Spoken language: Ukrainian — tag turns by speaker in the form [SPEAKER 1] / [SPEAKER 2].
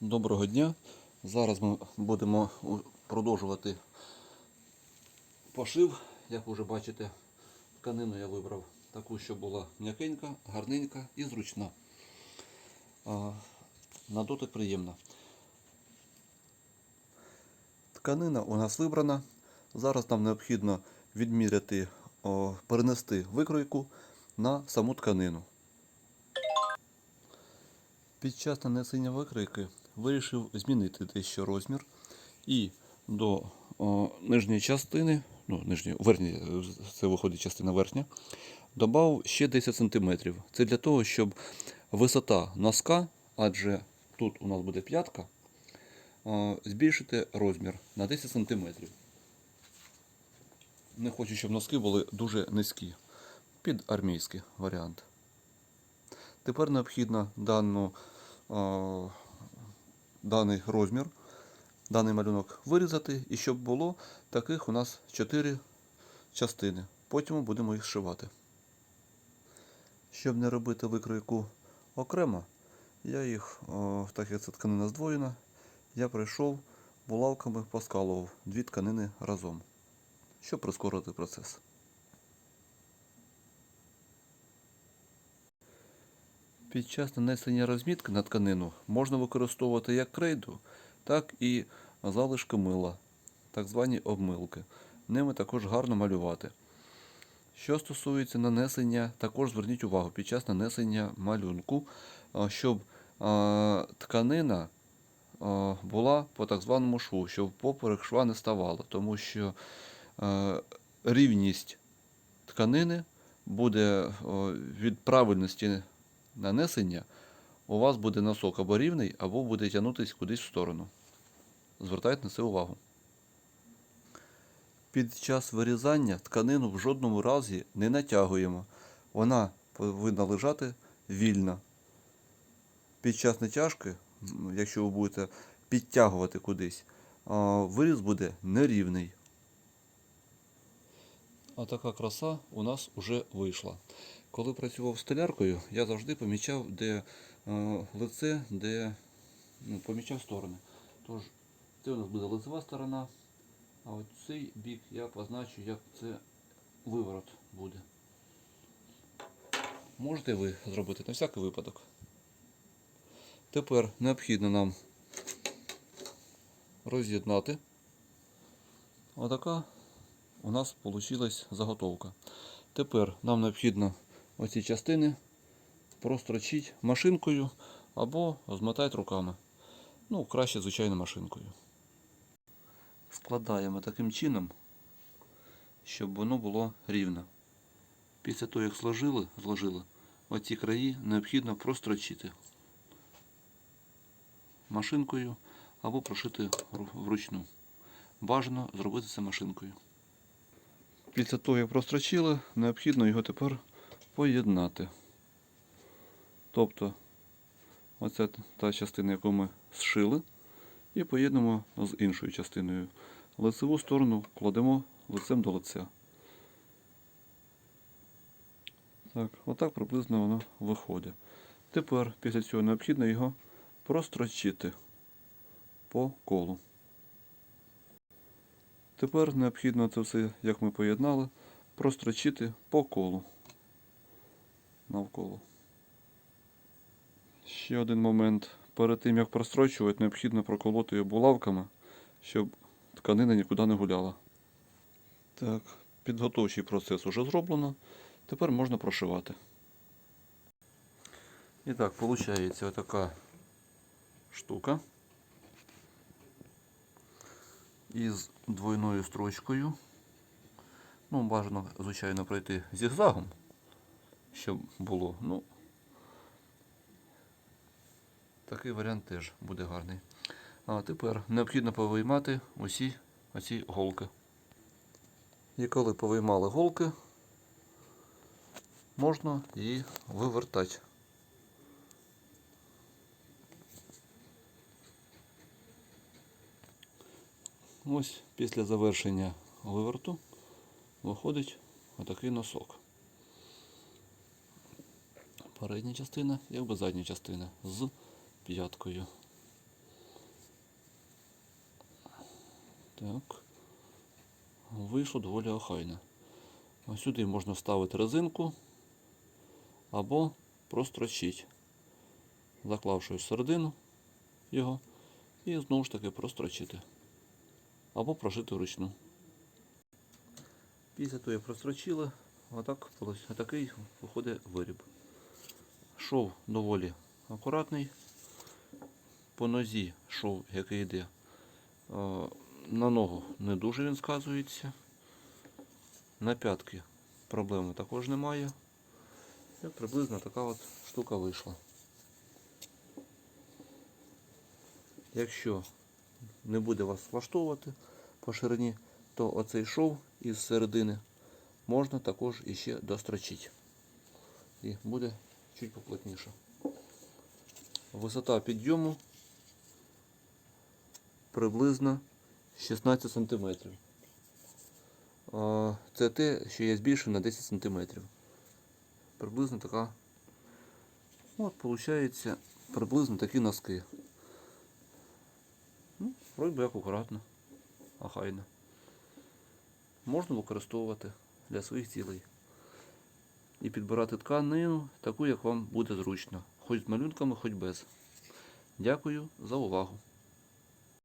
[SPEAKER 1] Доброго дня. Зараз ми будемо продовжувати пошив. Як ви вже бачите, тканину я вибрав таку, що була м'якенька, гарненька і зручна. На дотик приємна. Тканина у нас вибрана. Зараз нам необхідно відміряти, перенести викройку на саму тканину. Під час нанесення викройки вирішив змінити дещо розмір і до о, нижньої частини, ну, нижньої, верхньої, е, це виходить частина верхня, додав ще 10 см. Це для того, щоб висота носка, адже тут у нас буде п'ятка, о, збільшити розмір на 10 см. Не хочу, щоб носки були дуже низькі. Під армійський варіант. Тепер необхідно дану, е, даний розмір, даний малюнок вирізати, і щоб було таких у нас 4 частини. Потім будемо їх зшивати. Щоб не робити викройку окремо, я їх, е, так як це тканина здвоєна, я прийшов булавками поскалував дві тканини разом, щоб прискорити процес. Під час нанесення розмітки на тканину можна використовувати як крейду, так і залишки мила, так звані обмилки. Ними також гарно малювати. Що стосується нанесення, також зверніть увагу під час нанесення малюнку, щоб тканина була по так званому шву, щоб поперек шва не ставало, тому що рівність тканини буде від правильності нанесення у вас буде носок або рівний, або буде тягнутися кудись в сторону. Звертайте на це увагу. Під час вирізання тканину в жодному разі не натягуємо. Вона повинна лежати вільно. Під час натяжки, якщо ви будете підтягувати кудись, виріз буде нерівний. А така краса у нас вже вийшла. Коли працював столяркою, я завжди помічав, де е, лице, де ну, помічав сторони. Тож, це у нас буде лицева сторона, а от цей бік я позначу, як це виворот буде. Можете ви зробити на всякий випадок. Тепер необхідно нам роз'єднати. Отака у нас вийшла заготовка. Тепер нам необхідно оці частини прострочити машинкою або змотати руками. Ну, краще, звичайно, машинкою. Складаємо таким чином, щоб воно було рівно. Після того, як зложили, зложили оці краї необхідно прострочити машинкою або прошити вручну. Бажано зробити це машинкою. Після того, як прострочили, необхідно його тепер поєднати. Тобто, оця та частина, яку ми зшили, і поєднуємо з іншою частиною. Лицеву сторону кладемо лицем до лиця. Так, отак приблизно воно виходить. Тепер після цього необхідно його прострочити по колу. Тепер необхідно це все, як ми поєднали, прострочити по колу навколо. Ще один момент. Перед тим як прострочувати, необхідно проколоти її булавками, щоб тканина нікуди не гуляла. Так, підготовчий процес уже зроблено. Тепер можна прошивати. І так, виходить отака штука із двойною строчкою. Ну, бажано, звичайно, пройти зігзагом, щоб було. Ну, такий варіант теж буде гарний. А тепер необхідно повиймати усі оці голки. І коли повиймали голки, можна її вивертати. Ось після завершення виверту виходить отакий носок передня частина і оба задня частина з п'яткою. Так. Вийшло доволі охайно. Ось сюди можна вставити резинку або прострочити, заклавши середину його і знову ж таки прострочити. Або прошити вручну. Після того я прострочила, отак, отакий виходить виріб. Шов доволі акуратний. По нозі шов, який йде. На ногу не дуже він сказується. На п'ятки проблеми також немає. І приблизно така от штука вийшла. Якщо не буде вас влаштовувати по ширині, то оцей шов із середини можна також іще дострочити. І буде чуть поплотніше. Висота підйому приблизно 16 см. Це те, що я збільшив на 10 см. Приблизно така. От, виходить, приблизно такі носки. Ну, вроді як акуратно, ахайно. Можна використовувати для своїх цілей. І підбирати тканину таку, як вам буде зручно. Хоч з малюнками, хоч без. Дякую за увагу.